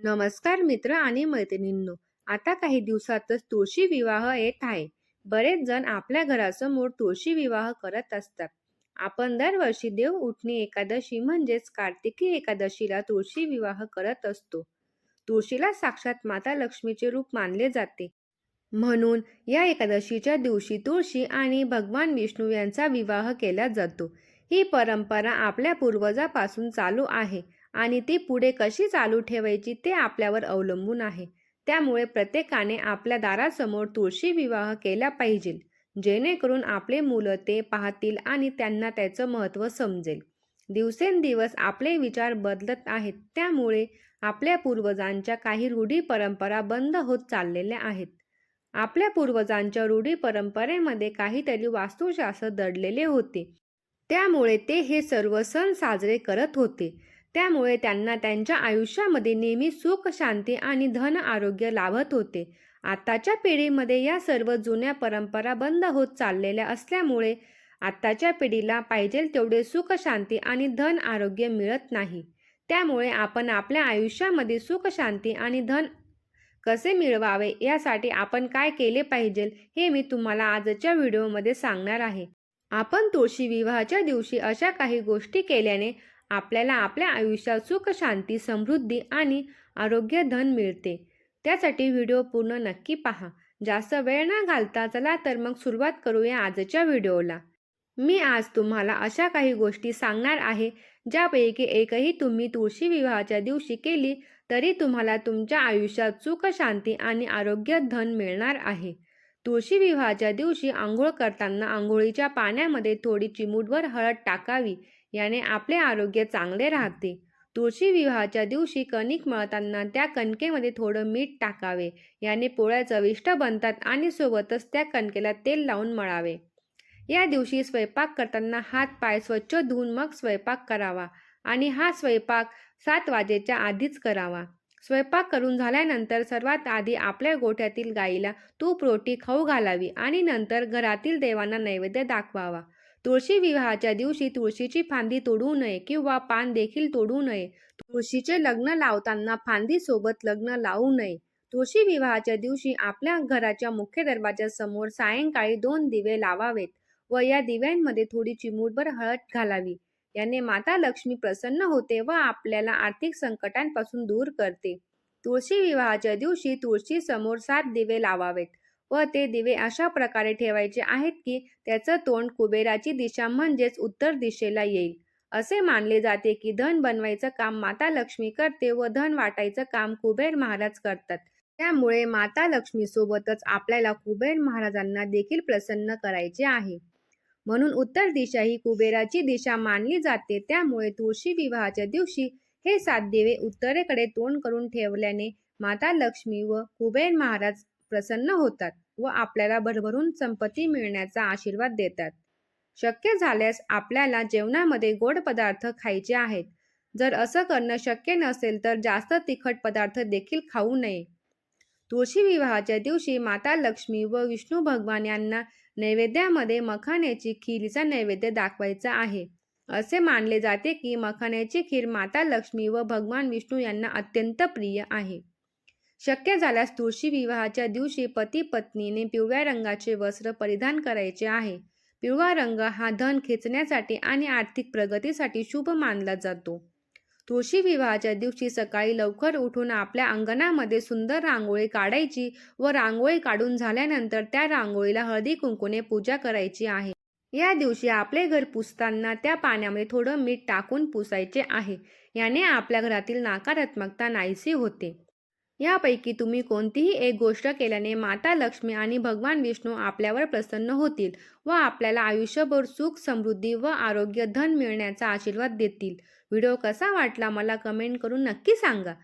नमस्कार मित्र आणि मैत्रिणींनो आता काही दिवसातच तुळशी विवाह येत आहे. बरेच जण आपल्या घरासमोर तुळशी विवाह करत असतात. आपण दरवर्षी देव उठणी एकादशी म्हणजेच कार्तिकी एकादशीला तुळशी विवाह करत असतो. तुळशीला साक्षात माता लक्ष्मीचे रूप मानले जाते. म्हणून या एकादशीच्या दिवशी तुळशी आणि भगवान विष्णू यांचा विवाह केला जातो. ही परंपरा आपल्या पूर्वजापासून चालू आहे. आणि ती पुढे कशी चालू ठेवायची ते आपल्यावर अवलंबून आहे. त्यामुळे प्रत्येकाने आपल्या दारासमोर तुळशी विवाह केला पाहिजे जेणेकरून आपले मुलं ते पाहतील आणि त्यांना त्याचं महत्त्व समजेल. दिवसेंदिवस आपले विचार बदलत आहेत त्यामुळे आपल्या पूर्वजांच्या काही रूढी परंपरा बंद होत चाललेल्या आहेत. आपल्या पूर्वजांच्या रूढी परंपरेमध्ये काहीतरी वास्तुशास्त्र दडलेले होते. त्यामुळे ते हे सर्व सण साजरे करत होते. त्यामुळे त्यांना त्यांच्या आयुष्यामध्ये नेहमी सुख शांती आणि धन आरोग्य लाभत होते. आताच्या पिढीमध्ये या सर्व जुन्या परंपरा बंद होत चाललेल्या असल्यामुळे आत्ताच्या पिढीला पाहिजे तेवढे सुख शांती आणि धन आरोग्य मिळत नाही. त्यामुळे आपण आपल्या आयुष्यामध्ये सुख शांती आणि धन कसे मिळवावे यासाठी आपण काय केले पाहिजे हे मी तुम्हाला आजच्या व्हिडिओमध्ये सांगणार आहे. आपण तुळशी विवाहाच्या दिवशी अशा काही गोष्टी केल्याने आपल्याला आपल्या आयुष्यात सुख शांती समृद्धी आणि आरोग्य धन मिळते. त्यासाठी व्हिडिओ पूर्ण नक्की पहा. जास्त वेळ न घालता चला तर मग सुरुवात करूया आजच्या व्हिडिओला. मी आज तुम्हाला अशा काही गोष्टी सांगणार आहे ज्यापैकी एकही तुम्ही तुळशी विवाहाच्या दिवशी केली तरी तुम्हाला तुमच्या आयुष्यात सुख शांती आणि आरोग्य धन मिळणार आहे. तुळशी विवाहाच्या दिवशी आंघोळ करताना आंघोळीच्या पाण्यामध्ये थोडी चिमूटभर हळद टाकावी. याने आपले आरोग्य चांगले राहते. तुळशी विवाहाच्या दिवशी कणिक मळताना त्या कणकेमध्ये थोडं मीठ टाकावे. याने पोळ्या चविष्ट बनतात आणि सोबतच त्या कणकेला तेल लावून मळावे. या दिवशी स्वयंपाक करताना हात पाय स्वच्छ धुवून मग स्वयंपाक करावा आणि हा स्वयंपाक सात वाजेच्या आधीच करावा. स्वयंपाक करून झाल्यानंतर सर्वात आधी आपल्या गोठ्यातील गाईला तूप रोटी खाऊ घालावी आणि नंतर घरातील देवांना नैवेद्य दाखवावा. तुळशी विवाहाच्या दिवशी तुळशीची फांदी तोडू नये किंवा पान देखील तोडू नये. तुळशीचे लग्न लावताना फांदी सोबत लग्न लावू नये. तुळशी विवाहाच्या दिवशी आपल्या घराच्या मुख्य दरवाजा समोर सायंकाळी दोन दिवे लावावेत व या दिव्यांमध्ये थोडी चिमूटभर हळद घालावी. याने माता लक्ष्मी प्रसन्न होते व आपल्याला आर्थिक संकटांपासून दूर करते. तुळशी विवाहाच्या दिवशी तुळशी समोर सात दिवे लावावेत. व ते दिवे अशा प्रकारे ठेवायचे आहेत की त्याचं तोंड कुबेराची दिशा म्हणजेच उत्तर दिशेला येईल. असे मानले जाते की धन बनवायचं काम माता लक्ष्मी करते व धन वाटायचं काम कुबेर महाराज करतात. त्यामुळे माता लक्ष्मी सोबतच आपल्याला कुबेर महाराजांना देखील प्रसन्न करायचे आहे. म्हणून उत्तर दिशा ही कुबेराची दिशा मानली जाते. त्यामुळे तुळशी विवाहाच्या दिवशी हे सात दिवे उत्तरेकडे तोंड करून ठेवल्याने माता लक्ष्मी व कुबेर महाराज प्रसन्न होतात व आपल्याला भरभरून संपत्ती मिळण्याचा आशीर्वाद देतात. शक्य झाल्यास आपल्याला जेवणामध्ये गोड पदार्थ खायचे आहेत. जर असं करणं शक्य नसेल तर जास्त तिखट पदार्थ देखील खाऊ नये. तुळशी विवाहाच्या दिवशी माता लक्ष्मी व विष्णू भगवान यांना नैवेद्यामध्ये मखाण्याची खीरचा नैवेद्य दाखवायचा आहे. असे मानले जाते की मखाण्याची खीर माता लक्ष्मी व भगवान विष्णू यांना अत्यंत प्रिय आहे. शक्य झाल्यास तुळशी विवाहाच्या दिवशी पती पत्नीने पिवळ्या रंगाचे वस्त्र परिधान करायचे आहे. पिवळा रंग हा धन खेचण्यासाठी आणि आर्थिक प्रगतीसाठी शुभ मानला जातो. तुळशी विवाहाच्या दिवशी सकाळी लवकर उठून आपल्या अंगणामध्ये सुंदर रांगोळी काढायची व रांगोळी काढून झाल्यानंतर त्या रांगोळीला हळदी कुंकूने पूजा करायची आहे. या दिवशी आपले घर पुसताना त्या पाण्यामध्ये थोडं मीठ टाकून पुसायचे आहे. याने आपल्या घरातील नकारात्मकता नाहीशी होते. यापैकी तुम्ही कोणतीही एक गोष्ट केल्याने माता लक्ष्मी आणि भगवान विष्णू आपल्यावर प्रसन्न होतील व आपल्याला आयुष्यभर सुख समृद्धी व आरोग्य धन मिळण्याचा आशीर्वाद देतील. व्हिडिओ कसा वाटला मला कमेंट करून नक्की सांगा.